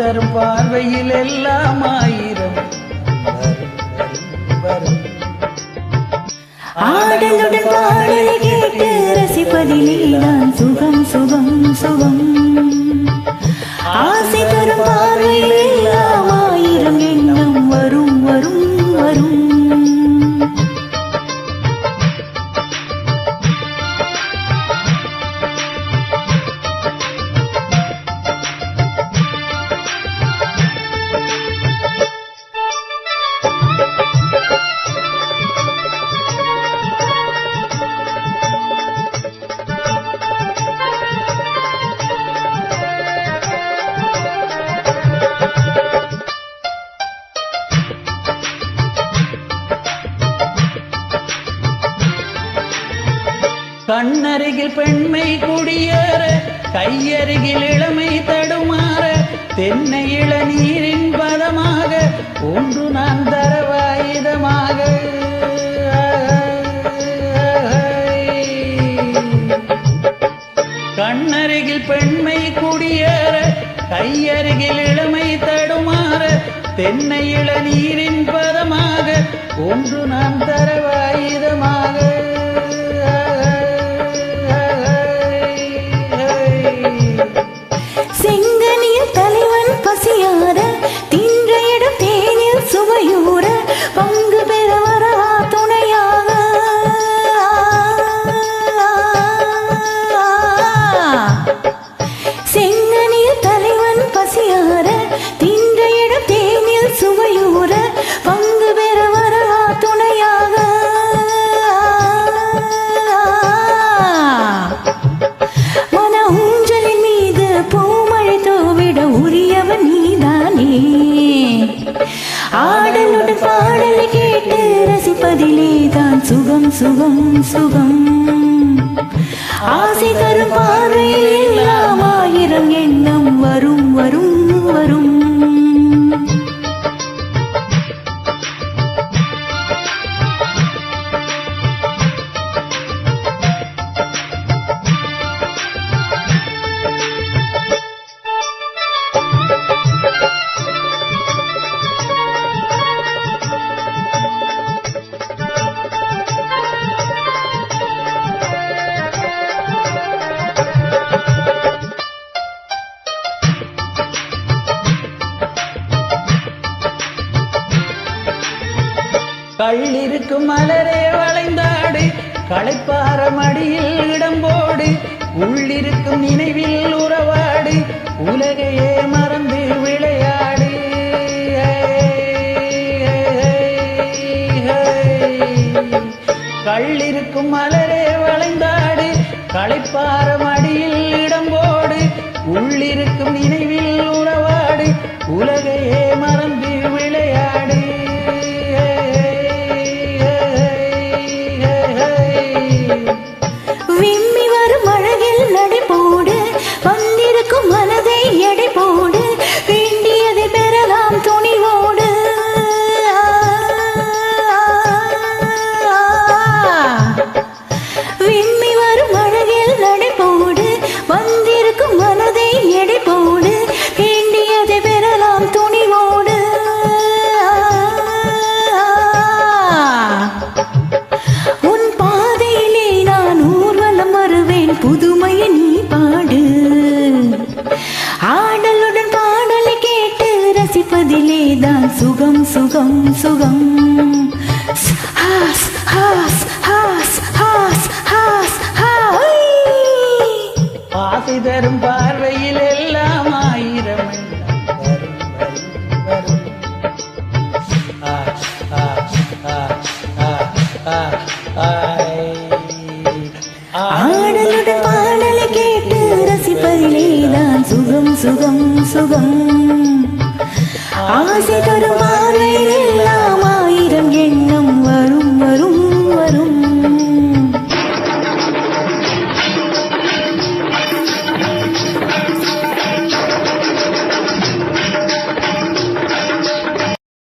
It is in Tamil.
ஆசை பார்வையில் எல்லாம் ஆயிரம். ஆடலுடன் பாடலை கேட்டு ரசிப்பதிலே தான் சுகம் சுகம் சுகம். ஆசை தரும் பார்வையிலே கண்ணருகில் பெண்மை குடியேற கையருகில் இளமை தடுமாற தென்னை இளநீரின் பதமாக ஒன்று நான் தரவாயுதமாக கண்ணருகில் பெண்மை குடியேற கையருகில் இளமை தடுமாற தென்னை இளநீரின் பதமாக ஒன்று நான் தரவாயுதமாக அதிலேதான் சுகம் சுகம் சுகம். ஆசை தரும் பார்வையில் கள்ளிருக்கும் மலரே வளைந்தாடு. களைப்பார மடியில் இடம்போடு உள்ளிருக்கும் நினைவில் உறவாடு. உலகையே மறந்து விளையாடு. கள்ளிருக்கும் மலரே வளைந்தாடு. களைப்பார மடியில் இடம்போடு உள்ளிருக்கும் நினைவில் உறவாடு. உலகையே தான் சுகம் சுகம் சுகம். ஹாஸ் ஹாஸ் ஹாஸ் ஹாஸ் ஹாஸ் ஆசை தரும் பார்வையில் எல்லாம் ஆயிரம் ஆடலுடன் பாடலை கேட்டு ரசிப்பதிலே தான் சுகம் சுகம் சுகம். ஆசை தரும் பார்வையில்